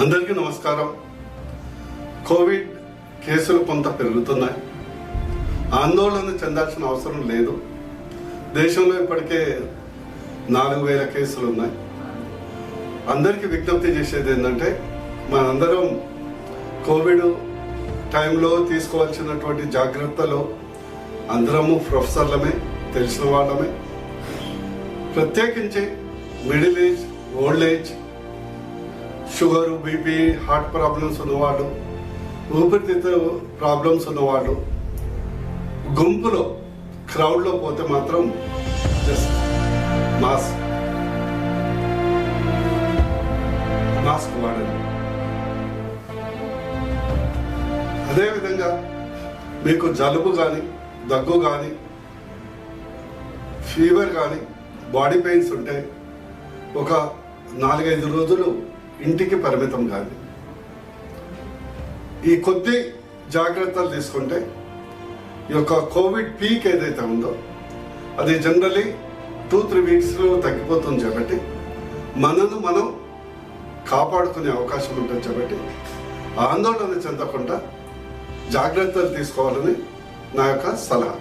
అందరికీ నమస్కారం. కోవిడ్ కేసులు కొంత పెరుగుతున్నాయి. ఆందోళన చెందాల్సిన అవసరం లేదు. దేశంలో ఇప్పటికే నాలుగు వేల కేసులు ఉన్నాయి. అందరికీ విజ్ఞప్తి చేసేది ఏంటంటే మనందరం కోవిడ్ టైంలో తీసుకోవాల్సినటువంటి జాగ్రత్తలు అందరము ప్రొఫెసర్లమే తెలిసిన వాళ్ళమే. ప్రత్యేకించి middle age old age sugar BP heart problems ఉన్నవాళ్ళు ఊపిరితిత్తుల ప్రాబ్లమ్స్ ఉన్నవాళ్ళు గుంపులో క్రౌడ్లో పోతే మాత్రం జస్ట్ మాస్క్. మాస్క్ వాడండి అదేవిధంగా మీకు జలుబు కానీ దగ్గు కానీ ఫీవర్ కానీ బాడీ పెయిన్స్ ఉంటే ఒక నాలుగైదు రోజులు ఇంటికి పరిమితం కాదు. ఈ కొద్ది జాగ్రత్తలు తీసుకుంటే ఈ యొక్క కోవిడ్ పీక్ ఏదైతే ఉందో అది జనరలీ టూ త్రీ వీక్స్లో తగ్గిపోతుంది కాబట్టి మనను మనం కాపాడుకునే అవకాశం ఉంటుంది కాబట్టి ఆందోళన చెందకుండా జాగ్రత్తలు తీసుకోవాలని నా యొక్క సలహా.